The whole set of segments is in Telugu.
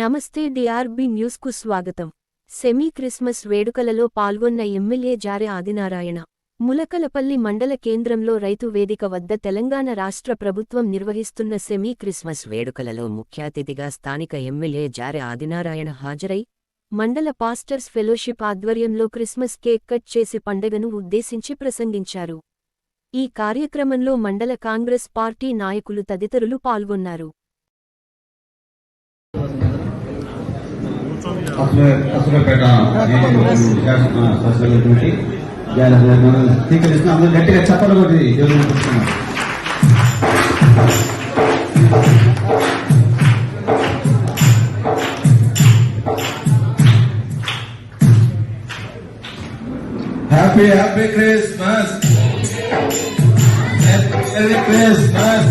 నమస్తే డిఆర్బి న్యూస్కు స్వాగతం. సెమీ క్రిస్మస్ వేడుకలలో పాల్గొన్న ఎమ్మెల్యే జారె ఆదినారాయణ. ములకలపల్లి మండల కేంద్రంలో రైతు వేదిక వద్ద తెలంగాణ రాష్ట్ర ప్రభుత్వం నిర్వహిస్తున్న సెమీ క్రిస్మస్ వేడుకలలో ముఖ్య అతిథిగా స్థానిక ఎమ్మెల్యే జారె ఆదినారాయణ హాజరై మండల పాస్టర్స్ ఫెలోషిప్ ఆధ్వర్యంలో క్రిస్మస్ కేక్ కట్ చేసి పండగను ఉద్దేశించి ప్రసంగించారు. ఈ కార్యక్రమంలో మండల కాంగ్రెస్ పార్టీ నాయకులు తదితరులు పాల్గొన్నారు. అసలుపేట శాసనటువంటి స్వీకరిస్తున్నాం. అందరూ గట్టిగా చెప్పలు కొట్టి దేవుని చూస్తున్నాం happy happy Christmas merry Christmas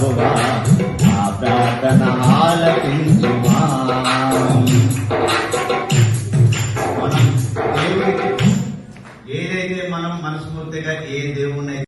ప్రభువా నా ప్రార్థన ఆలకించుమా మనం ఏదైతే మనం మనస్ఫూర్తిగా ఏ దేవుణ్ణి